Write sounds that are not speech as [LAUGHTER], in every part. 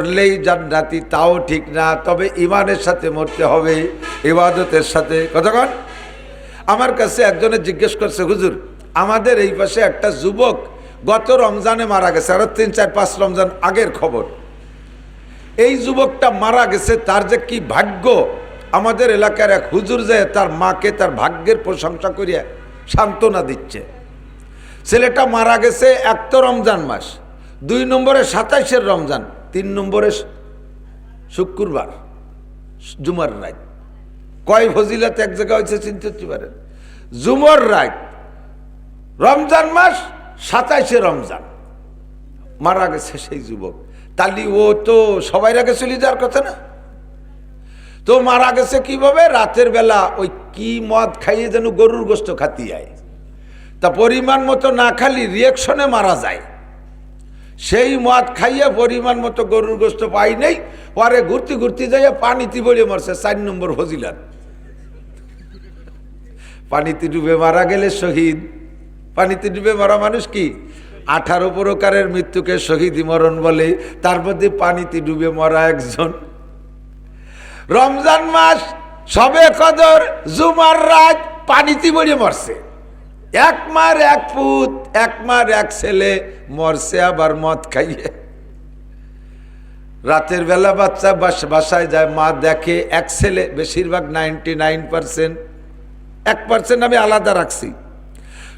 মরলেই জান্নাতি, তাও ঠিক না, তবে ইমানের সাথে মরতে হবে, ইবাদতের সাথে। কতক্ষণ আমার কাছে একজনে জিজ্ঞেস করছে, হুজুর, আমাদের এই পাশে একটা যুবক গত রমজানে মারা গেছে, আরও তিন, চার, পাঁচ রমজান আগের খবর। এই যুবকটা মারা গেছে, তার যে কি ভাগ্য? আমাদের এলাকার এক হুজুর যে তার মাকে তার ভাগ্যের প্রশংসা করিয়া সান্ত্বনা দিচ্ছে। ছেলেটা মারা গেছে এক তো রমজান মাস, দুই নম্বরে সাতাইশের রমজান তিন নম্বরে শুক্রবার, জুমার রাত। কয় ফজিলাত এক জায়গায় হয়েছে চিনতে পারেন জুমর রাত, রমজান মাস, সাতাইশে রমজান। মারা গেছে সেই যুবক। তালি, ও তো সবাই আগে চলে যাওয়ার কথা না? তো মারা গেছে কীভাবে? রাতের বেলা ওই কি মদ খাইয়ে যেন গরুর গোস্ত খাতি তা পরিমাণ মতো না খালি রিয়েকশনে মারা যায়। সেই মদ খাইয়ে পরিমাণ মতো গরুর গোস্ত পাই নেই, পরে ঘুরতে ঘুরতে যাইয়া পানিতে বলে মরছে, চার নম্বর ফজিলাত। পানিতে ডুবে মারা গেলে শহীদ। পানিতে ডুবে মারা মানুষ কি? আঠারো প্রকারের মৃত্যুকে শহীদ মরণ বলে, তার মধ্যে পানিতে ডুবে মরা একজন। রমজান মাস, সবে কদর, জুমার রাত পানিতে বলে মরছে। এক মার এক পুত এক মার এক ছেলে মরছে আবার মদ খাইয়ে। রাতের বেলা বাচ্চা বাস- বাসায় যায় মা দেখে এক ছেলে বেশিরভাগ নাইনটি নাইন পার্সেন্ট এক পার্সেন্ট আমি আলাদা রাখছি।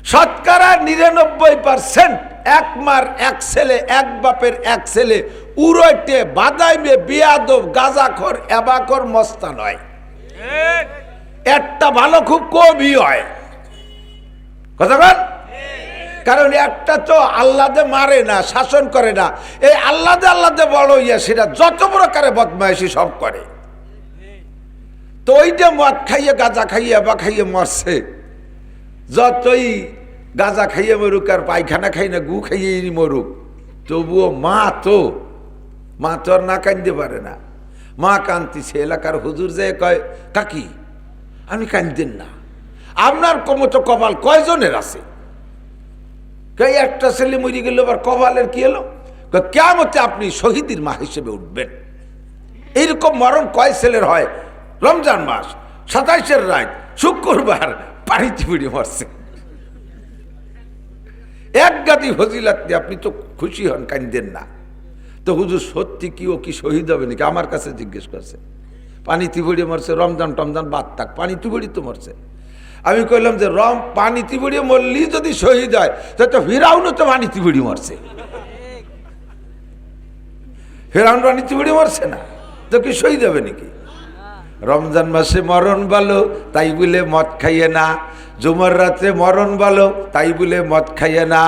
শতকরা নিরানব্বই পার্সেন্ট এক মার এক ছেলে এক বাপের এক ছেলে উড়ইটে বাদাইমে বিয়াদব গাজাখর এবাকর মস্তা নয়। একটা ভালো খুব কবি হয়। কথা বল কারণ একটা তো আল্লাদে মারে না, শাসন করে না। এই আল্লাদে আল্লাদে বড় ইয়া, সেটা যত প্রকারে বদমাইশি সব করে। তো ওইটা মদ খাইয়ে, গাঁজা খাইয়ে বা খাইয়ে মরছে। যতই গাঁজা খাইয়ে মরুক, আর পায়খানা খাই না, গু খাইয়ে মরুক, তবুও মা তো মা তো আর না কান্দতে পারে না। মা কান্দিছে এলাকার হুজুর যে কয়, কাকি, আমি কান্দেন না। আপনার কমতো কপাল কয়জনের আছে? একটা ছেলে মরি গেল, আবার কপালের কি এলো কেমতে আপনি শহীদের মা হিসেবে উঠবেন? এইরকম মরণ কয় ছেলের হয়? রমজান মাস, সাতাইশের রাত, শুক্রবার পানি চিপিড়ি মরছে। এক গাদি ফজিলাত আপনি তো খুশি হন, কান্দেন না। তো হুজুর, সত্যি কি ও কি শহীদ হবে নাকি? আমার কাছে জিজ্ঞেস করছে। পানি তিবড়িয়ে মরছে, রমজান টমজান বাদ থাক পানি তিবড়ি তো মরছে। আমি কইলাম যে, রম পানি তিবড়িয়ে মরলি যদি শহীদ হয় তো তো ফিরাউনও তো পানি তিবড়ি মরছে। ফেরাউন পানি তিবড়ি মরছে না, তো কি শহীদ হবে নাকি? রমজান মাসে মরণ ভালো, তাই বলে মদ খাইয়ে না। জুমার রাতে মরণ ভালো, তাই বলে মদ খাইয়ে না।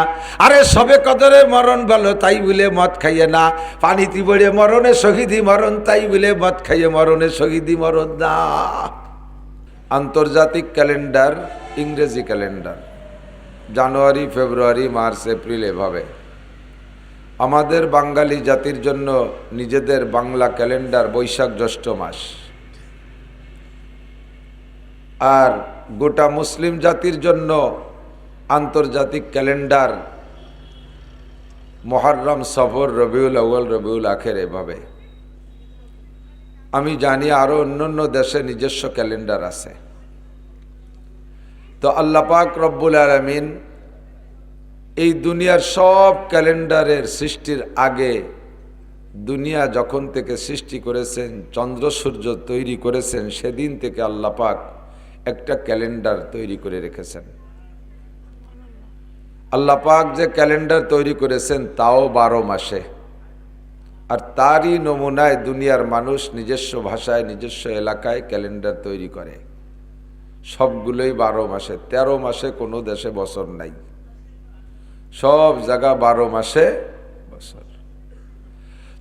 আরে সবে কদরে মরণ ভালো, তাই বলে মদ খাইয়ে না। পানি তিবড়ে মরণে শহীদি মরণ, তাই বলে মদ খাইয়ে মরণে শহীদি মরণ না। আন্তর্জাতিক ক্যালেন্ডার, ইংরেজি calendar, January, February, March, April এভাবে। আমাদের বাঙালি জাতির জন্য নিজেদের বাংলা ক্যালেন্ডার বৈশাখ জ্যৈষ্ঠ মাস। আর গোটা মুসলিম জাতির জন্য আন্তর্জাতিক ক্যালেন্ডার, মহরম, সফর, রবিউল আউ্ল রবিউল আখের এভাবে। আমি জানি আরও অন্য অন্য দেশে নিজস্ব ক্যালেন্ডার আছে। তো আল্লাপাক রব্বুল আলমিন এই দুনিয়ার সব ক্যালেন্ডারের সৃষ্টির আগে দুনিয়া যখন থেকে সৃষ্টি করেছেন, চন্দ্র সূর্য তৈরি করেছেন, সেদিন থেকে আল্লাপাক একটা ক্যালেন্ডার তৈরি করে রেখেছেন। আল্লাপাক যে ক্যালেন্ডার তৈরি করেছেন তাও বারো মাসে। আর তারই নমুনায় দুনিয়ার মানুষ নিজস্ব ভাষায়, নিজস্ব এলাকায় ক্যালেন্ডার তৈরি করে। সবগুলোই বারো মাসে ১৩ মাসে কোনো দেশে বছর নাই। সব জায়গা বারো মাসে বছর।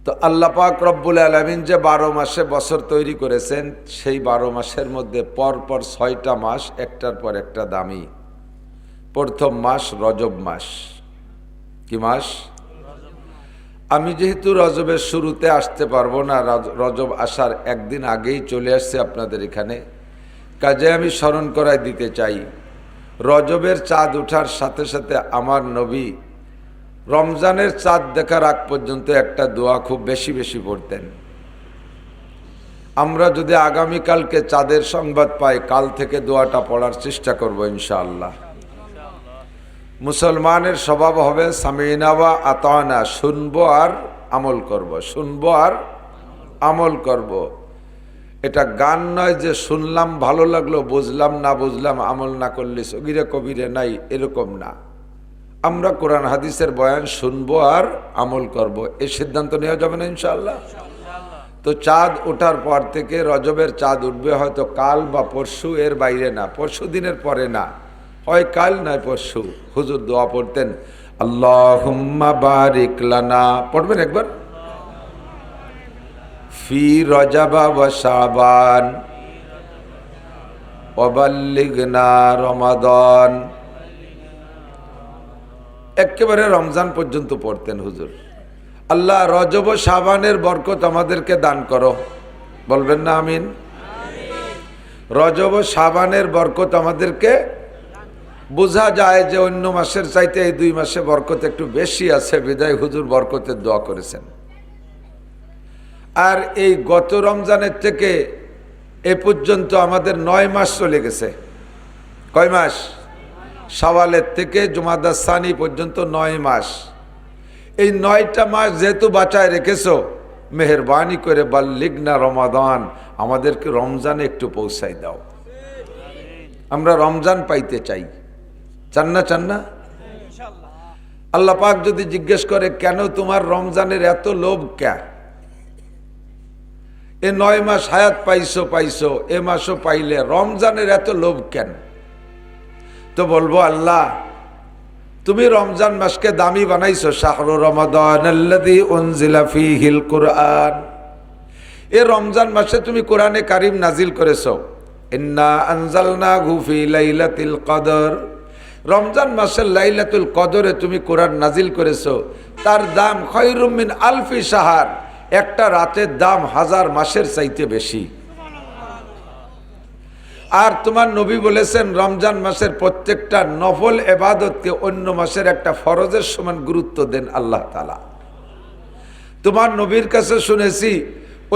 তো আল্লাহ পাক রব্বুল আলমিন যে বারো মাসে বছর তৈরি করেছেন, সেই বারো মাসের মধ্যে পর পর ছয়টা মাস, একটার পর একটা দামি। প্রথম মাস রজব মাস। কি মাস? আমি যেহেতু রজবের শুরুতে আসতে পারব না রজব আসার একদিন আগেই চলে আসছে আপনাদের এখানে। কাজে আমি স্মরণ করাই দিতে চাই, রজবের চাঁদ ওঠার সাথে সাথে আমার নবী রমজানের চাঁদ দেখার আগ পর্যন্ত একটা দোয়া খুব বেশি বেশি পড়তেন। আমরা যদি আগামীকালকে চাঁদের সংবাদ পাই, কাল থেকে দোয়াটা পড়ার চেষ্টা করব ইনশাআল্লাহ। মুসলমানের স্বভাব হবে সামিনাবা আতানা, শুনব আর আমল করব শুনব আর আমল করব। এটা গান নয় যে শুনলাম, ভালো লাগল, বুঝলাম, না বুঝলাম, আমল না করলে সগিরে কবিরে নাই, এরকম না আমরা কোরআন হাদিসের বয়ান শুনব আর আমল করব। এই সিদ্ধান্ত নেওয়া যাবে না ইনশাআল্লাহ তো চাঁদ ওঠার পর থেকে রজবের চাঁদ উঠবে, হয়তো কাল বা পরশু এর বাইরে না, পরশু দিনের পরে না হয় কাল নয় পরশু। হুজুর দোয়া পড়তেন আল্লাহ বারিক লানা। পড়বেন একবার? ফি রজাবা ওয়া শাবান। ওয়াবাল্লিগনা রমাদান। একেবারে রমজান পর্যন্ত পড়তেন হুজুর। আল্লাহ রজব সাবানের বরকত আমাদেরকে দান করো। বলবেন না আমিন? রজব সাবানের বরকত আমাদেরকে বোঝা যায় যে অন্য মাসের চাইতে এই দুই মাসে বরকত একটু বেশি আছে। বিদায় হুজুর বরকতের দোয়া করেছেন। আর এই গত রমজানের থেকে এ পর্যন্ত আমাদের নয় মাস চলে গেছে। কয় মাস? সওয়ালের থেকে জুমাদা সানি পর্যন্ত নয় মাস। এই নয়টা মাস যেহেতু বাঁচায় রেখেছ, মেহরবানি করে বাল্লিগনা রমাদান, আমাদেরকে রমজানে একটু পৌঁছাই দাও। আমরা রমজান পাইতে চাই। চান না চান না? আল্লাহ পাক যদি জিজ্ঞেস করে, কেন তোমার রমজানের এত লোভ ক্যা এ নয় মাস হায়াত পাইছো পাইছো, এ মাসও পাইলে, রমজানের এত লোভ কেন? তো বলব, আল্লাহ, তুমি রমজান মাসকে দামি বানাইছো, শাহরু ফীহিল কুরআন। এ রমজান মাসে তুমি কোরআনে কারিম নাজিল করেছ। ইন্না আনজালনাহু ফি লাইলাতিল কদর। রমজান মাসের লাইলাতুল কদরে তুমি কোরআন নাজিল করেছ, তার দাম খয়রুম মিন আলফি সাহার একটা রাতের দাম হাজার মাসের চাইতে বেশি। আর তোমার নবী বলেছেন, রমজান মাসের প্রত্যেকটা নফল এবাদতকে অন্য মাসের একটা ফরজের সমান গুরুত্ব দেন আল্লাহ তালা তোমার নবীর কাছে শুনেছি,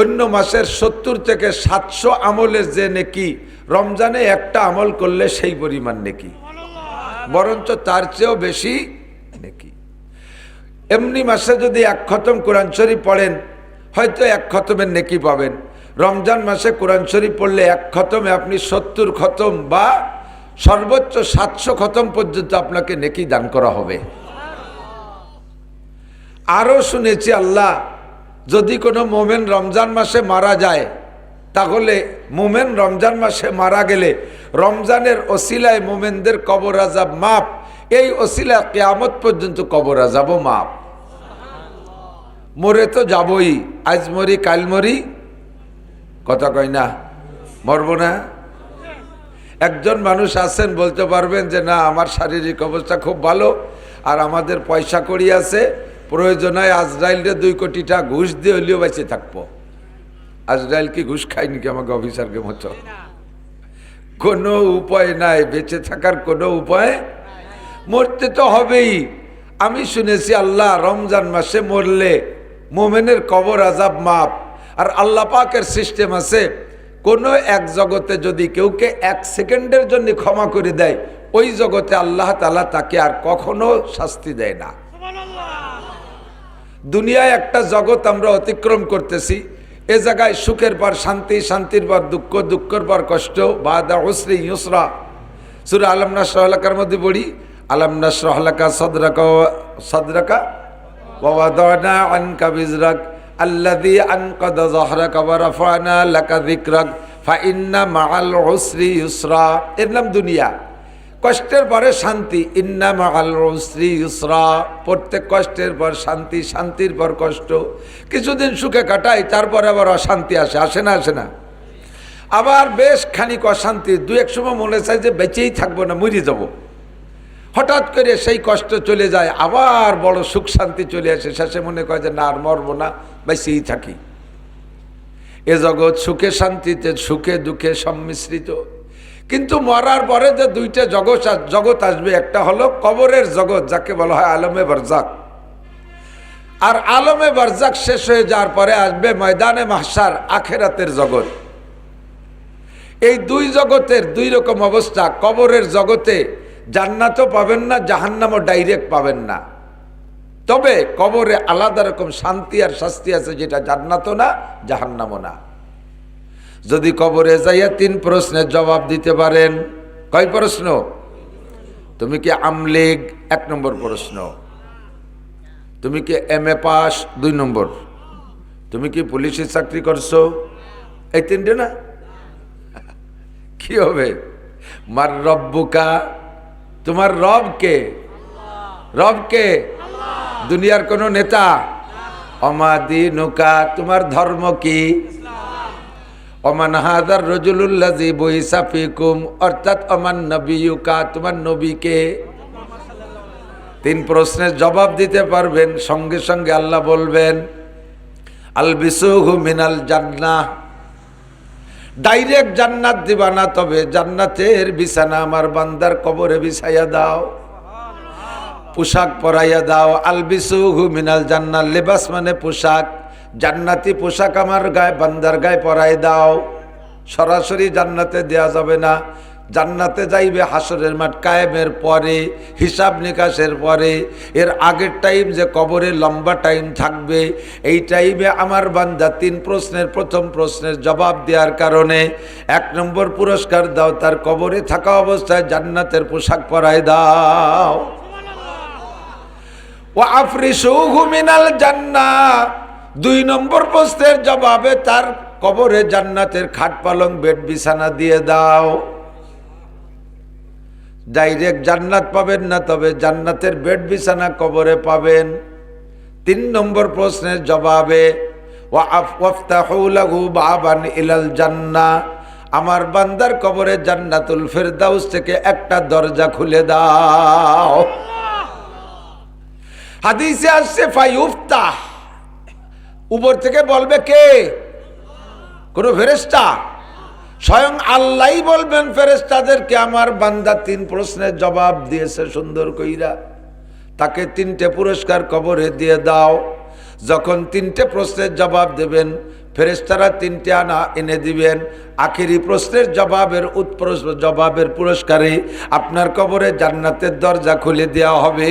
অন্য মাসের সত্তর থেকে সাতশো আমলের যে নেকি, রমজানে একটা আমল করলে সেই পরিমাণ নেকি। বরঞ্চ তার চেয়েও বেশি নেকি। এমনি মাসে যদি এক খতম কোরআন শরীফ পড়েন, হয়তো এক খতমের নেকি পাবেন। রমজান মাসে কোরআন শরীফ পড়লে এক খতমে আপনি সত্তর খতম বা সর্বোচ্চ সাতশো খতম পর্যন্ত আপনাকে নেকি দান করা হবে। আরও শুনেছি আল্লাহ, যদি কোনো মোমেন রমজান মাসে মারা যায় তাহলে মোমেন রমজান মাসে মারা গেলে রমজানের ওসিলায় মোমেনদের কবর আজাব মাপ এই ওসিলা কেয়ামত পর্যন্ত কবর আজাবও মাপ মরে তো যাবই, আজ মরি, কাল মরি। কথা কয় না? মরবো না? একজন মানুষ আছেন, বলতে পারবেন যে না, আমার শারীরিক অবস্থা খুব ভালো, আর আমাদের পয়সা করি আছে, প্রয়োজন আজরাইলরে দুই কোটি টাকা ঘুষ দিয়ে হলেও বেঁচে থাকব। আজরাইল কি ঘুষ খায়নি কি আমাকে অফিসারকে মতো? কোনো উপায় নাই বেঁচে থাকার কোনো উপায় মরতে তো হবেই। আমি শুনেছি আল্লাহ রমজান মাসে মরলে মোমেনের কবর আজাব মাপ আর আল্লাহ পাকের সিস্টেম আছে কোনো এক জগতে যদি কেউকে এক সেকেন্ডের জন্য ক্ষমা করে দেয় ওই জগতে আল্লাহ তালা তাকে আর কখনো শাস্তি দেয় না। দুনিয়ায় একটা জগৎ আমরা অতিক্রম করতেছি এ জায়গায় সুখের পর শান্তি, শান্তির পর দুঃখ, দুঃখের পর কষ্ট। বা দা ওসরি ইউসরা। সুরা আলমনা সহলাকার মধ্যে পড়ি। আলমনা সহলাকা সদরাকা সদরাকা। রাফা'না লাকা উসরি এর নাম দুনিয়া। কষ্টের পরে শান্তি। ইন্না মাআল উসরি ইউসরা। প্রত্যেক কষ্টের পর শান্তি, শান্তির পর কষ্ট। কিছুদিন সুখে কাটাই, তারপরে আবার অশান্তি আসে আসে না আসে না। আবার বেশ খানিক অশান্তি দু এক সময় মনে চায় যে বেঁচেই থাকব না, মরে যাব। হঠাৎ করে সেই কষ্ট চলে যায়, আবার বড় সুখ শান্তি চলে আসে। শেষে মনে করে যে না, আর মরবো না, বেঁচেই থাকি। এ জগৎ সুখে শান্তিতে, সুখে দুঃখে সম্মিশ্রিত। কিন্তু মরার পরে যে দুইটা জগৎ জগৎ আসবে, একটা হলো কবরের জগৎ, যাকে বলা হয় আলমে বরজাক আর আলমে বারজাক শেষ হয়ে যাওয়ার পরে আসবে ময়দানে মাহসার আখেরাতের জগৎ। এই দুই জগতের দুই রকম অবস্থা, কবরের জগতে জান্নাতও পাবেন না, জাহান্নামও ডাইরেক্ট পাবেন না। তবে কবরে আলাদা রকম শান্তি আর শাস্তি আছে, যেটা জান্নাতও না, জাহান্নামও না। যদি কবরে যাইয়া তিন প্রশ্নের জবাব দিতে পারেন। কয় প্রশ্ন? তুমি কি আমলিগ? এক নম্বর প্রশ্ন। তুমি কি এম এ পাস? দুই নম্বর। তুমি কি পুলিশে চাকরি করছ? এই তিনটে না? [LAUGHS] কি হবে? মার রব্বুকা তোমার রব কে? রব কে? দুনিয়ার কোন নেতা? অমাদি নৌকা। তোমার ধর্ম কি? অমান হাজার রজুল্লাজি বইসা ফিকুম, অর্থাৎ অমান নবিয়ুকা, তোমার নবীকে। তিন প্রশ্নের জবাব দিতে পারবেন, সঙ্গে সঙ্গে আল্লাহ বলবেন আল বিসুহু মিনাল জান্নাহ। ডাইরেক্ট জান্নাত দিবা না, তবে জান্নাতের বিছানা আমার বান্দার কবরে বিছাইয়া দাও। পোশাক পরাইয়া দাও, আলবিসুহু মিনাল জান্নাত লেবাস মানে পোশাক। জান্নাতি পোশাক আমার গায়ে, বান্দার গায়ে পরাই দাও। সরাসরি জান্নাতে দেয়া যাবে না। জান্নাতে যাইবে হাসরের মাঠ কায়েমের পরে, হিসাব নিকাশের পরে। এর আগের টাইম যে কবরে লম্বা টাইম থাকবে, এই টাইমে আমার বান্দা তিন প্রশ্নের, প্রথম প্রশ্নের জবাব দেওয়ার কারণে এক নম্বর পুরস্কার দাও, তার কবরে থাকা অবস্থায় জান্নাতের পোশাক পরায় দাও। ও আফরিসুহু মিনাল জান্নাহ। দুই নম্বর প্রশ্নের জবাবে তার কবরে জান্নাতের খাট পালং, বেড বিছানা দিয়ে দাও। ডাইরেক্ট জান্নাত পাবেন না, তবে জান্নাতের বেড বিছানা কবরে পাবেন। তিন নম্বর প্রশ্নের জবাবে বাবান ইলাল জান্নাহ আমার বান্দার কবরে জান্নাতুল ফেরদাউস থেকে একটা দরজা খুলে দাও। হাদিসে আসছে ফাইউফতাহ উপর থেকে বলবে কে? কোন ফেরেস্তা স্বয়ং আল্লাহ বলবেন ফেরেস্তাদেরকে আমার বান্দা তিন প্রশ্নের জবাব দিয়েছে সুন্দর কইরা। তাকে তিনটে পুরস্কার কবরে দিয়ে দাও। যখন তিনটে প্রশ্নের জবাব দেবেন ফেরেস্তারা তিনটে আনা এনে দিবেন। আখেরি প্রশ্নের জবাবের উৎপ্রশ জবাবের পুরস্কারে আপনার কবরে জান্নাতের দরজা খুলে দেওয়া হবে।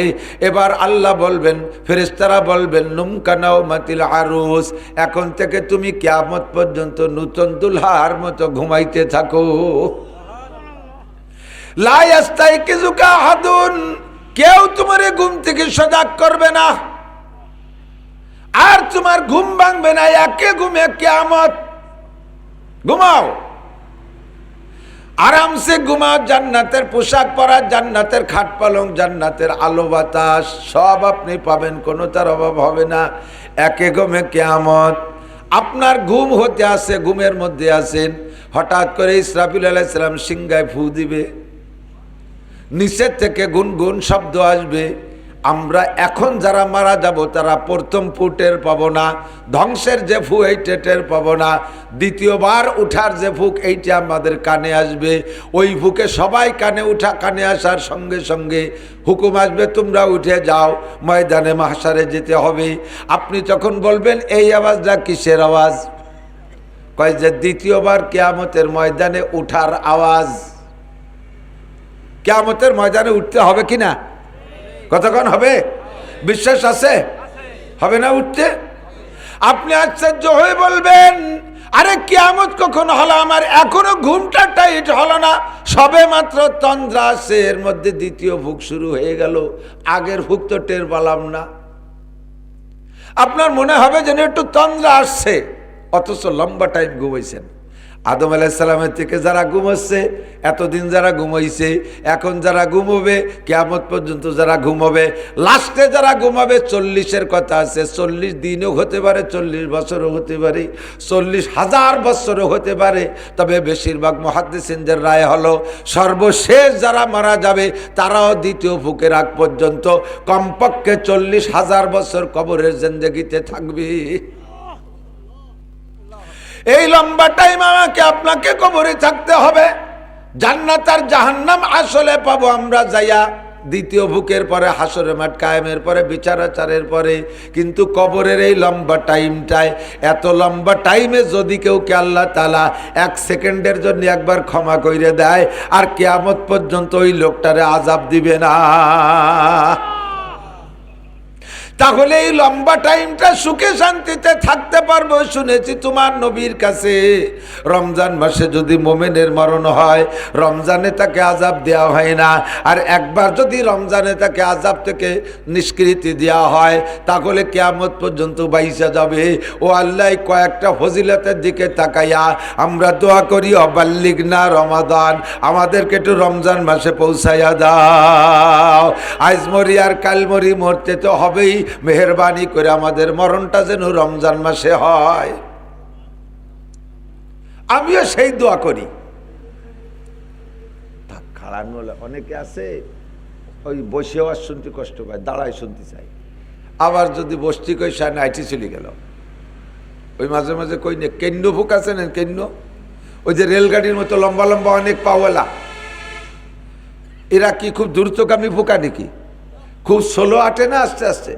এবার আল্লাহ বলবেন ফেরেস্তারা বলবেন নুমকানাও মাতিল আরুস, এখন থেকে তুমি কেয়ামত পর্যন্ত নূতন দুলহার মতো ঘুমাইতে থাকো। লাইস্তাই কিছুকা হাদুন কেউ তোমার ঘুম থেকে সজাগ করবে না। আর তোমার ঘুম ভাঙবে না, একে ঘুমে কেয়ামত। ঘুমাও। আরামসে ঘুমাও, জান্নাতের পোশাক পরা, জান্নাতের খাট পালং, জান্নাতের আলো বাতাস, সব আপনি পাবেন কোনো তার অভাব হবে না। একে ঘুমে কেয়ামত। আপনার ঘুম হতে আসে, ঘুমের মধ্যে আছেন হঠাৎ করে ইসরাফিল আলাইসালাম সিংগায় ফু দিবে। নিচের থেকে গুনগুন শব্দ আসবে। আমরা এখন যারা মারা যাব, তারা প্রথম ফুটের পাব না, ধ্বংসের যে ফু এইটা টের পাব না, দ্বিতীয়বার উঠার যে ফুক এইটা আমাদের কানে আসবে। ওই ফুকে সবাই কানে উঠা, কানে আসার সঙ্গে সঙ্গে হুকুম আসবে, তোমরা উঠে যাও, ময়দানে মাহসারে যেতে হবে। আপনি তখন বলবেন, এই আওয়াজটা কিসের আওয়াজ? কয় যে, দ্বিতীয়বার কেয়ামতের ময়দানে উঠার আওয়াজ। কেয়ামতের ময়দানে উঠতে হবে কি না? কতক্ষণ হবে? বিশ্বাস আছে? হবে না উঠতে? আপনি আশ্চর্য হয়ে বলবেন, আরে কেয়ামত কখন হলো? আমার এখনও ঘুমটা টাইট হলো না। সবে মাত্র তন্দ্রা আসছে এর মধ্যে দ্বিতীয় ভুক শুরু হয়ে গেল। আগের ভুক তো টের পেলাম না। আপনার মনে হবে যেন একটু তন্দ্রা আসছে, অথচ লম্বা টাইম ঘুমাইছেন। আদম আলাইসালামের থেকে যারা ঘুমোচ্ছে, এতদিন যারা ঘুমাইছে, এখন যারা ঘুমোবে, কেয়ামত পর্যন্ত যারা ঘুমাবে, লাস্টে যারা ঘুমাবে, চল্লিশের কথা আছে, চল্লিশ দিনও হতে পারে, চল্লিশ বছরও হতে পারে, চল্লিশ হাজার বছরও হতে পারে। তবে বেশিরভাগ মহাদ্দেসিনদের রায় হলো, সর্বশেষ যারা মারা যাবে, তারাও দ্বিতীয় ফুকের আগ পর্যন্ত কমপক্ষে চল্লিশ হাজার বছর কবরের জিন্দগিতে থাকবে। এই লম্বা টাইম আমাকে আপনাকে কবরে থাকতে হবে। জান্নাত আর জাহান্নাম আসলে পাবো আমরা যাইয়া। দ্বিতীয় ভুকের পরে হাসরে মাঠ কায়েমের পরে, বিচারাচারের পরে। কিন্তু কবরের এই লম্বা টাইমটায় এত লম্বা টাইমে যদি কেউ কে আল্লাহ তালা এক সেকেন্ডের জন্য একবার ক্ষমা করে দেয়, আর কেয়ামত পর্যন্ত ওই লোকটারে আজাব দিবে না। তাহলে এই লম্বা টাইমটা সুখে শান্তিতে থাকতে পারব, শুনেছি তোমার নবীর কাছে। রমজান মাসে যদি মোমেনের মরণ হয়, রমজানে তাকে আজাব দেওয়া হয় না। আর একবার যদি রমজানে তাকে আজাব থেকে নিষ্কৃতি দেওয়া হয়, তাহলে কেয়ামত পর্যন্ত বাইসা যাবে। ও আল্লাহ কয়েকটা ফজিলতের দিকে তাকাইয়া আমরা দোয়া করি অবাল্লিক না রমাদান, আমাদেরকে একটু রমজান মাসে পৌঁছাইয়া দাও। আজ মরি আর কালমরি মরতে তো হবেই মেহরবানি করে আমাদের মরণটা যেন রমজান মাসে হয়। আমিও সেই দোয়া করি। অনেকে আছে, ওই বসে আর শুনতে কষ্ট পায়, দাঁড়ায় শুনতে চাই আবার যদি বসতি কই সা নাইটি চলে গেল। ওই মাঝে মাঝে কই নে কেন্ন ভুক আছে না কেন্ন ওই যে রেলগাড়ির মতো লম্বা লম্বা অনেক পাওয়ালা। এরা কি খুব দ্রুতগামী ভুকা নাকি? খুব স্লো আটে না আস্তে আস্তে?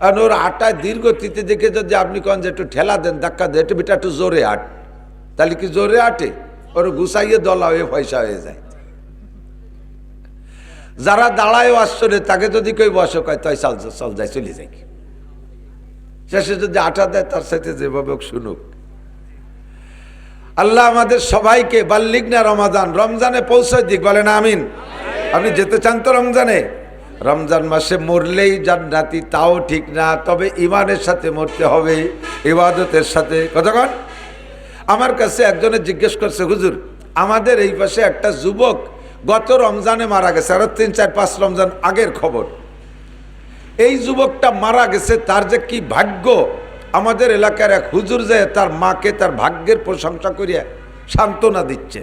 আর ওর আটায় দীর্ঘ তিতে দেখে যদি আপনি কন যে একটু ঠেলা দেন, ধাক্কা দেন, একটু বেটা একটু জোরে আট। তাহলে কি জোরে আটে? ওর গুছাইয়ে দলা হয়ে পয়সা হয়ে যায়। যারা দাঁড়ায় আসলে, তাকে যদি কেউ বসে কয়, তাই চল চল যায় চলে যাই। শেষে যদি আটা দেয়, তার সাথে যেভাবে হোক শুনুক। আল্লাহ আমাদের সবাইকে বাল্লিক না রমাদান, রমজানে পৌঁছে দিক, বলেন আমিন। আপনি যেতে চান তো রমজানে? রমজান মাসে মরলেই জান্নাতি, তাও ঠিক না, তবে ইমানের সাথে মরতে হবে, ইবাদতের সাথে। কতক্ষণ আমার কাছে একজনে জিজ্ঞেস করছে, হুজুর, আমাদের এই পাশে একটা যুবক গত রমজানে মারা গেছে, আরও তিন, চার, পাঁচ রমজান আগের খবর। এই যুবকটা মারা গেছে, তার যে কি ভাগ্য? আমাদের এলাকার এক হুজুর যে তার মাকে তার ভাগ্যের প্রশংসা করিয়া সান্ত্বনা দিচ্ছে।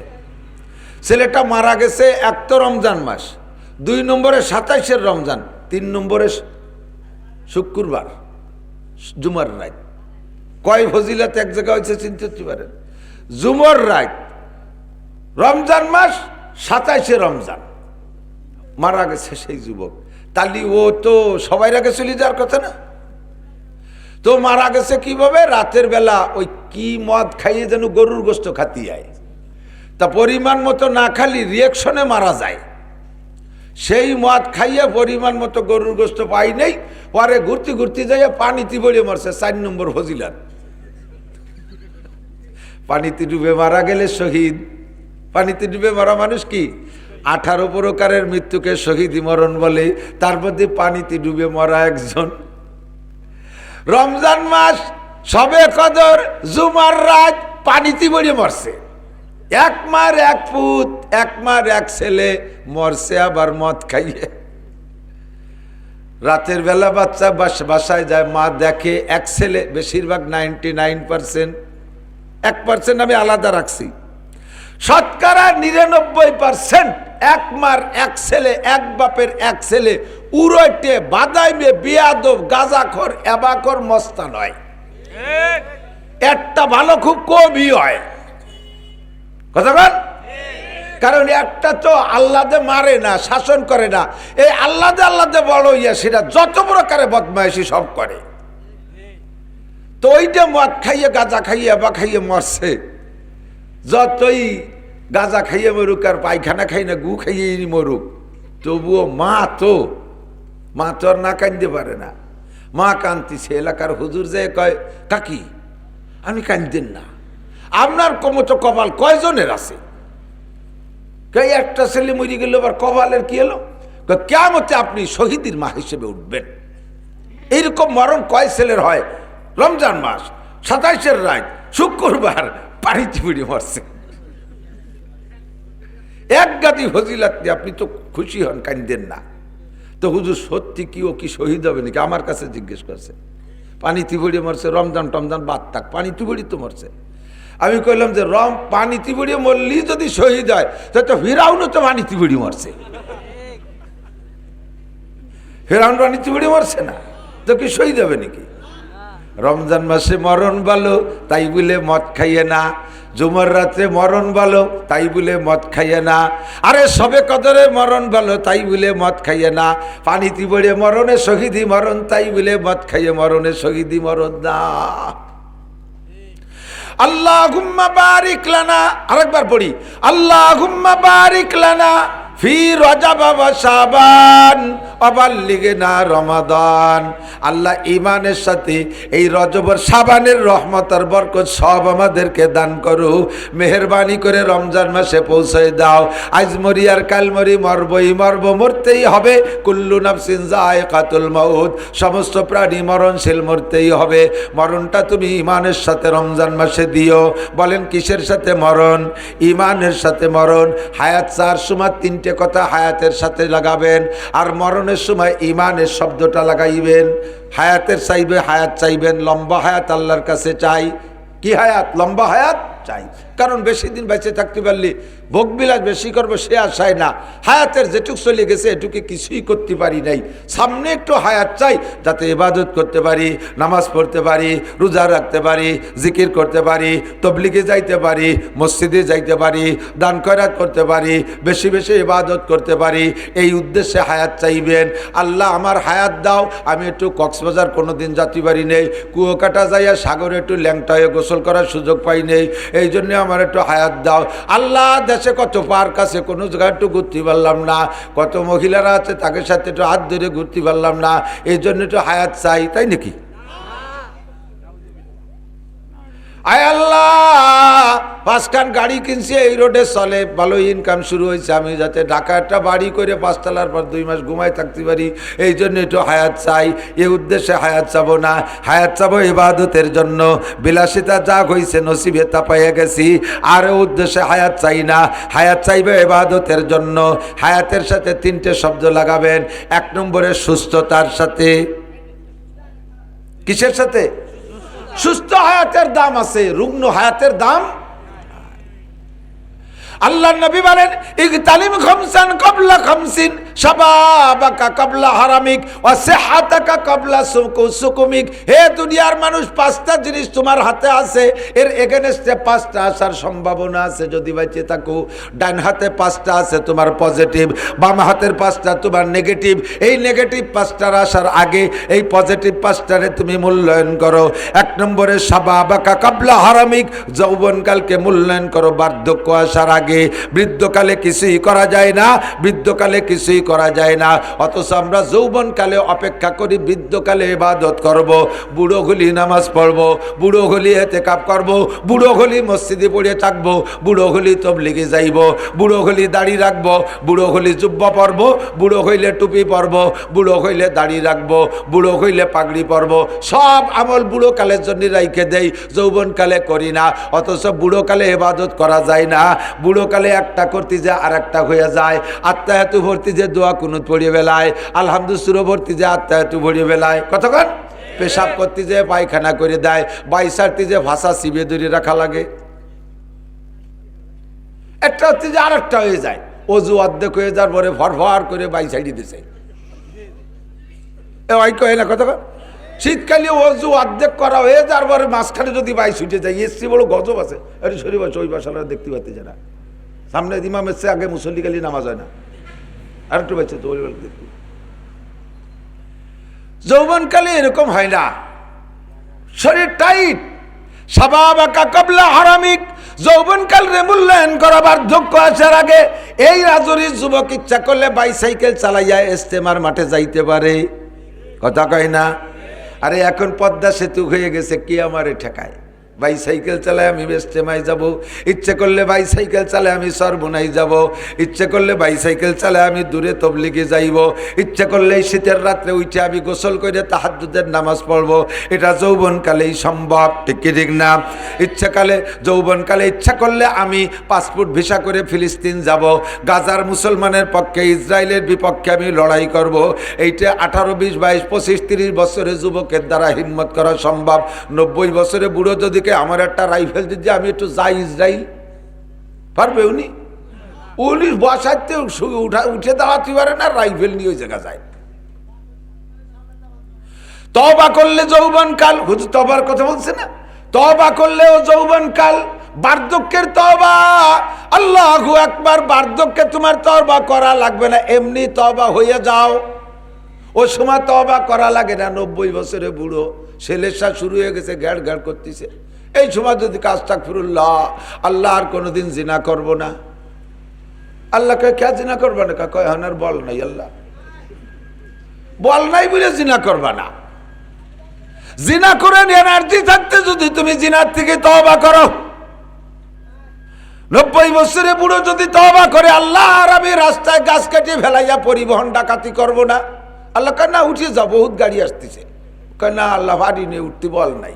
ছেলেটা মারা গেছে এক তো রমজান মাস। দুই নম্বরে সাতাইশের রমজান, তিন নম্বরে শুক্রবার, জুমার রাত। কয় ফজিলাতে এক জায়গায় হয়েছে চিনতে পারেন জুমর রাত, রমজান মাস, সাতাইশে রমজান। মারা গেছে সেই যুবক। তালি, ও তো সবাই আগে চলে যাওয়ার কথা না? তো মারা গেছে কীভাবে? রাতের বেলা ওই কি মদ খাইয়ে যেন গরুর গোস্ত খাতি তা পরিমাণ মতো না খালি রিয়েকশনে মারা যায়। সেই মদ খাইয়ে পরিমাণ মতো গরুর গোস্ত পাই নেই, পরে ঘুরতে ঘুরতে যাইয়া পানিতে বলে মারছে, চার নম্বর ফজিলাত। পানিতে ডুবে মারা গেলে শহীদ। পানিতে ডুবে মারা মানুষ কি? আঠারো প্রকারের মৃত্যুকে শহীদ মরণ বলে, তার মধ্যে পানিতে ডুবে মরা একজন। রমজান মাস, সবে কদর, জুমার রাত পানিতে বড়ে মরছে। এক মার এক পুত এক মার এক ছেলে মরছে আবার মদ খাইয়ে। রাতের বেলা বাচ্চা বাস- বাসায় যায় মা দেখে এক ছেলে বেশিরভাগ নাইনটি নাইন পার্সেন্ট। এক পার্সেন্ট আমি আলাদা রাখছি। শতকরা নিরানব্বই পার্সেন্ট এক মার এক ছেলে এক বাপের এক ছেলে উড়টে বাদাইমে বিয়াদব গাজাখর এবাকর মস্তা নয়। একটা ভালো খুব কবি হয়। কথা বল কারণ একটা তো আল্লাদে মারে না, শাসন করে না। এই আল্লাদে আল্লাদে বড় ইয়া, সেটা যত প্রকারে বদমাইশি সব করে। তো ওইটা মদ খাইয়ে, গাঁজা খাইয়ে বা খাইয়ে মরছে। যতই গাঁজা খাইয়ে মরুক আর পায়খানা খাই না, গু খাইয়ে মরুক, তবুও মা তো মা তো আর না কান্দতে পারে না। মা কান্দিছে এলাকার হুজুর যে কয়, কাকি, আমি কান্দেন না। আপনার কমতো কপাল কয়জনের আছে? কই একটা ছেলে মরে গেল, আবার কপালের কি এলো কেমতে আপনি শহীদের মা হিসেবে উঠবেন? এইরকম মরণ কয় ছেলের হয়? রমজান মাস, সাতাইশের রাত, শুক্রবার পানিতে পিড়ে মরছে। এক গাদি ফজিলাত আপনি তো খুশি হন, কান্দেন না। তো হুজুর, সত্যি কি ও কি শহীদ হবে নাকি? আমার কাছে জিজ্ঞেস করছে। পানি তিবড়ি মরছে, রমজান টমজান বাদ থাক পানি তিবড়ি তো মরছে। আমি কইলাম যে রম পানি তিবড়ি মরলি যদি শহীদ হয় তা ফিরাউনও তো পানি তিবড়ি মরছে। ফেরাউন পানি তিবড়ি মরছে না, তো কি শহীদ হবে নাকি? রমজান মাসে মরণ ভালো, তাই বলে মদ খাইয়ে না। জুমার রাত্রে মরণ ভালো, তাই বলে মদ খাইয়ে না। আরে সবে কদরে মরণ ভালো, তাই বলে মদ খাইয়ে না। পানিতে পড়ে মরণে শহীদি মরণ, তাই বলে মদ খাইয়ে মরণে শহীদি মরণ না। আল্লাহ বারিক লানা আরেকবার পড়ি আল্লাহ বারিক লানা ফি রজা বাবা সাবান না রমাদান। আল্লাহ ইমানের সাথে এই রজবর সাবানের রহমতার বরকত সব আমাদেরকে দান করো। মেহরবানি করে রমজান মাসে পৌঁছে দাও। আজ মরি আর কাল মরি, মরবই মরব, মরতেই হবে। কুল্লু নাফসিন যায় কাতুল মাউদ সমস্ত প্রাণী মরণশীল মরতেই হবে। মরণটা তুমি ইমানের সাথে রমজান মাসে দিও। বলেন কিসের সাথে মরণ? ইমানের সাথে মরণ। হায়াত চার সময় তিনটে কথা হায়াতের সাথে লাগাবেন, আর মরণের সময় ইমানের শব্দটা লাগাইবেন। হায়াতের চাইবে, হায়াত চাইবেন, লম্বা হায়াত আল্লাহর কাছে চাই। কি হায়াত? লম্বা হায়াত চাই। কারণ বেশি দিন বেঁচে থাকতে পারলে ভোগবিলাস বেশি করব, সে আশায় না। হায়াতের যেটুক চলে গেছে, এটুকে কিছুই করতে পারি নাই। সামনে একটু হায়াত চাই, যাতে ইবাদত করতে পারি, নামাজ পড়তে পারি, রোজা রাখতে পারি, জিকির করতে পারি, তবলিগে যাইতে পারি, মসজিদে যাইতে পারি, দান করাত করতে পারি, বেশি বেশি ইবাদত করতে পারি, এই উদ্দেশ্যে হায়াত চাইবেন। আল্লাহ আমার হায়াত দাও, আমি একটু কক্সবাজার কোনো দিন যাতে পারি নেই, কুয়োকাটা যাইয়া সাগরে একটু ল্যাংটা হয়ে গোসল করার সুযোগ পাই নেই, এই জন্য আমার একটু হায়াত দাও। আল্লাহ দেশে কত পার্ক আছে, কোনো জায়গায় একটু ঘুরতে পারলাম না। কত মহিলারা আছে তাকে সাথে একটু হাত ধরে ঘুরতে পারলাম না। এই জন্য একটু হায়াত চাই, তাই নাকি? আয় আল্লাহ, পাঁচখান গাড়ি কিনছি, এই রোডে চলে। ভালো ইনকাম শুরু হয়েছে। আমি যাতে ঢাকা একটা বাড়ি করে পাঁচতলার পর দুই মাস ঘুমায় থাকতে পারি, এই জন্য একটু হায়াত চাই। এ উদ্দেশ্যে হায়াত চাবো না। হায়াত চাবো ইবাদতের জন্য। বিলাসিতা যা হয়েছে নসিবে তা পাইয়া গেছি। আর উদ্দেশ্যে হায়াত চাই না। হায়াত চাইবে ইবাদতের জন্য। হায়াতের সাথে তিনটে শব্দ লাগাবেন। এক নম্বরে সুস্থতার সাথে। কিসের সাথে? সুস্থ হায়াতের দাম আছে রুগ্ন হায়াতের দাম আল্লাহ নবী বলেন, ইগতালিম খামসান কবলা খামসিন, শাবাবাকা কবলা হারামিক, ওয়া সিহাতাকা কবলা সুকুমিক। হে দুনিয়ার মানুষ, পাঁচটা জিনিস তোমার হাতে আছে, এর এগেনস্টে পাঁচটা আসার সম্ভাবনা আছে। যদি বেঁচে থাকো, ডান হাতে পাঁচটা আছে তোমার পজিটিভ, বাম হাতের পাঁচটা তোমার নেগেটিভ। এই নেগেটিভ পাঁচটার আসার আগে, এই পজিটিভ পাঁচটারে তুমি মূল্যায়ন করো। এক নম্বরে, শাবাবাকা কবলা হারামিক। যৌবনকালকে মূল্যায়ন করো, বার্ধক্য আসার আগে। বৃদ্ধকালে কিছুই করা যায় না, বৃদ্ধকালে কিছুই করা যায় না। অথচ আমরা যৌবনকালে অপেক্ষা করি, বৃদ্ধকালে ইবাদত করব, বুড়ো হলি নামাজ পড়ব, বুড়ো হলি এতে কাপ করব, বুড়ো হলি মসজিদে পড়ে থাকব, বুড়ো হলি তবলিগে যাইব, বুড়ো হলি দাড়ি রাখব, বুড়ো হলি জুব্বা পরব, বুড়ো হইলে টুপি পরব, বুড়ো হইলে দাড়ি রাখব, বুড়ো হইলে পাগড়ি পরব। সব আমল বুড়ো কালের জন্য রাইখে দেই, যৌবনকালে করি না। অথচ বুড়োকালে ইবাদত করা যায় না বুড়োকালে একটা করতে যে আর একটা হয়ে যায়। আত্মায়াতু ভর্তি যে দোয়া কুনুত পড়িয়ে বেলায়। আলহামদুসুর ভর্তি যে আত্মায়াতু ভরিয়ে বেলায়। কতক্ষণ পেশাব করতে যে পায়খানা করে দেয়। বাইসারতে যে ভাষা শিবে দূরে রাখা লাগে। একটা হচ্ছে যে আর একটা হয়ে যায়। অজু অর্ধেক হয়ে যাওয়ার পরে ফরফর করে বাই সাইডে দিছে। ওই কয়ে না কতক্ষণ শীতকালে অজু অর্ধেক করা হয়ে যাওয়ার পরে মাঝখানে যদি বাই ছুটে যায় এসছি বড় গজব আছে। একটু শরীর বসে ওই বাসারা দেখতে পাচ্ছে যারা সামনে ইমাম এসছে, আগে মুসল্লি কালি নামাজ হয় না। আর একটু বেঁচে তো যৌবনকালে এরকম হয় না। শরীর টাইট, সাবাবাকা কবলা হারামিক, যৌবনকাল রে মূল্যায়ন করা বার্ধক্য আসার আগে এই রাজরির যুবক ইচ্ছা করলে বাইসাইকেল চালাইয়া ইস্তেমার মাঠে যাইতে পারে। কথা কয় না? আরে এখন পদ্মা সেতু হয়ে গেছে, কি আমারে ঠেকায়? বাইসাইকেল চালায় আমি বেস্টেমায় যাব। ইচ্ছে করলে বাইসাইকেল চালায় আমি সর্বনাই যাব। ইচ্ছে করলে বাইসাইকেল চালায় আমি দূরে তবলিগে যাইব। ইচ্ছে করলে শীতের রাত্রে উঠে আমি গোসল করে তাহাজুদের নামাজ পড়ব। এটা যৌবনকালেই সম্ভব, ঠিক ঠিক না? ইচ্ছাকালে যৌবনকালে ইচ্ছা করলে আমি পাসপোর্ট ভিসা করে ফিলিস্তিন যাব। গাজার মুসলমানের পক্ষে, ইসরায়েলের বিপক্ষে আমি লড়াই করব। এইটা আঠারো, বিশ, বাইশ, পঁচিশ, তিরিশ বছরের যুবকের দ্বারা হিম্মত করা সম্ভব। নব্বই বছরে বুড়ো যদিকে আমার একটা রাইফেল দিদি আমি একটু যাই ইসরায়েল পারবে উনি? উনি বসাইতে উঠা দাঁড়াতে পারে না, রাইফেল নিয়ে ওই জায়গা যায়। তবা করলে যৌবন কাল, হুজুর তবার কথা বলছে না? তবা করলেও যৌবন কাল, বার্ধক্যের তবা আল্লাহু একবার বার্ধক্যে তোমার তবা করা লাগবে না, এমনি তবা হয়ে যাও। ও সময় তবা করা লাগে না, নব্বই বছরে বুড়ো ছেলেসা শুরু হয়ে গেছে গ্যাড় গ্যাড় করতেছে। এই সময় যদি কাজটা ফিরুল্লাহ আল্লাহ আর কোনোদিন জিনা করব না। আল্লাহকে কে জিনা করবে না? কয় হনার বল নাই আল্লাহ। বল নাই বলে জিনা করবা না। জিনা করে এনার্জি থাকতে যদি তুমি জিনার থেকে তবা করো। নব্বই বছরে বুড়ো যদি তবা করে, আল্লাহ আর আমি রাস্তায় গাছ কেটে ফেলাইয়া পরিবহন ডাকাতি করব না। আল্লাহ কেন উঠে যাও, বহুত গাড়ি আসতেছে। কেন আল্লাহ, বাড়ি নিয়ে উঠতে বল নাই।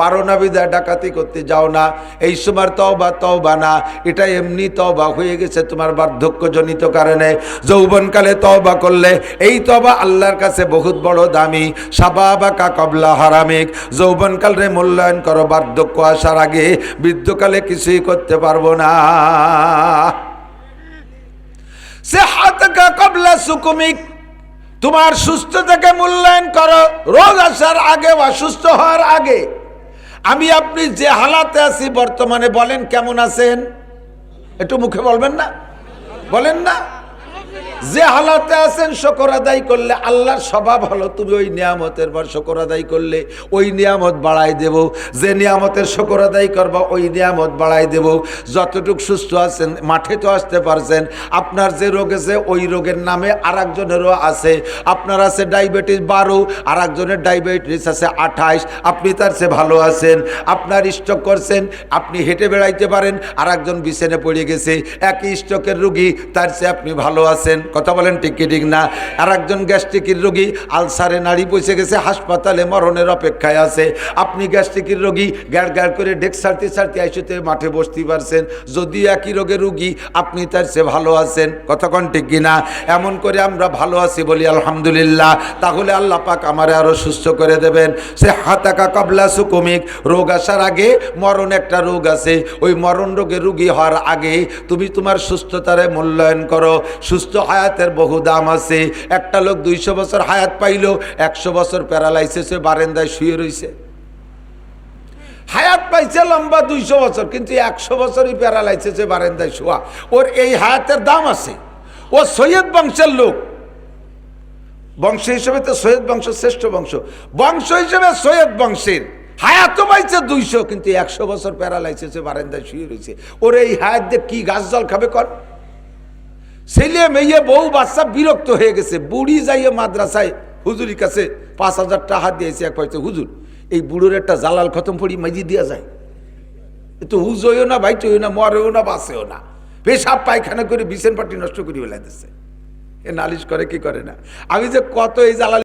পারো না বিদায়, ডাকাতি করতে যাও না। এই সময় তবা তবা না। এটা এমনি তবা হয়ে গেছে তোমার বার্ধক্যজনিত কারণে। যৌবনকালে তবা করলে এই তবা আল্লাহর কাছে বহুত বড় দামি। সাবাবাকা কবলা হারামিক। যৌবনকালে মূল্যায়ন করো, বার্ধক্য আসার আগে বৃদ্ধকালে কিছুই করতে পারব না। সে হাতকা কবলা সুকুমিক। তোমার সুস্থতাকে মূল্যায়ন করো। রোগ আসার আগে বা সুস্থ হওয়ার আগে আমি আপনি যে হালাতে আছি বর্তমানে বলেন কেমন আছেন? একটু মুখে বলবেন না? বলেন না? যে হালাতে আছেন, শকর আদায় করলে আল্লাহর স্বভাব হলো, তুমি ওই নিয়ামতের পর শকর আদায় করলে, ওই নিয়ামত বাড়াই দেব। যে নিয়ামতের শকর আদায় করবা, ওই নিয়ামত বাড়াই দেব। যতটুক সুস্থ আছেন, মাঠে তো আসতে পারছেন, আপনার যে রোগ আছে, ওই রোগের নামে আর একজনেরও আছে। আপনার আছে ডায়াবেটিস বারো আর একজনের ডায়াবেটিস আছে আঠাইশ আপনি তার চেয়ে ভালো আছেন। আপনার স্ট্রোক করছেন, আপনি হেঁটে বেড়াইতে পারেন আর একজন বিছানে পড়ে গেছে, একই স্ট্রোকের রুগী, তার চেয়ে আপনি ভালো আছেন। কথা বলেন ঠিক কি ঠিক না? আর একজন গ্যাস্ট্রিকের রোগী আলসারে নাড়ি পৌঁছে গেছে, হাসপাতালে মরণের অপেক্ষায় আছে। আপনি গ্যাস্ট্রিকের রোগী, গ্যাড় গ্যাড় করে ডেক সারতে সারতে আইসুতে মাঠে বসতে পারছেন। যদিও একই রোগের রুগী, আপনি তার চেয়ে ভালো আছেন কতক্ষণ ঠিক কিনা এমন করে আমরা ভালো আছি বলি আলহামদুলিল্লাহ। তাহলে আল্লাহ পাক আমারে আরও সুস্থ করে দেবেন। সে হাতাকা কবলা সুকুমিক, রোগ আসার আগে মরণ একটা রোগ আছে। ওই মরণ রোগের রুগী হওয়ার আগে তুমি তোমার সুস্থতারে মূল্যায়ন করো। সুস্থ হায়াতের বহু দাম আছে। একটা লোক দুইশো বছর হায়াত পাইলো, একশো বছর প্যারালাইসিসে বারেন্দায় শুয়ে রইছে। হায়াত পাইছে লম্বা দুইশো বছর, কিন্তু একশো বছরই প্যারালাইসিসে বারেন্দায় শোয়া। ওর এই হায়াতের দাম আছে। ও সৈয়দ বংশের লোক। বংশ হিসেবে তো সৈয়দ বংশ শ্রেষ্ঠ বংশ। বংশ হিসেবে সৈয়দ বংশের। হায়াতও পাইছে দুইশো, কিন্তু একশো বছর প্যারালাইসিসে বারেন্দায় শুয়ে রয়েছে ওর এই হায়াত দিয়ে কি গাছ জল খাবে কর? ছেলে মেয়ে বউ বাচ্চা বিরক্ত হয়ে গেছে। বুড়ি যাইয়ে মাদ্রাসায় হুজুরির কাছে পাঁচ হাজার টাকা দিয়েছে এক পয়সা। হুজুর, এই বুড়োর একটা জালাল খতম পড়ি মাইজি দিয়া যায়। এ তো হুজ হইও না ভাই হইও না, মরেও না, বাঁচেও না। পেশাব পায়খানা করে বিছেন পাটি নষ্ট করে দিচ্ছে এ নালিশ করে, কি করে না? আমি যে কত এই জালাল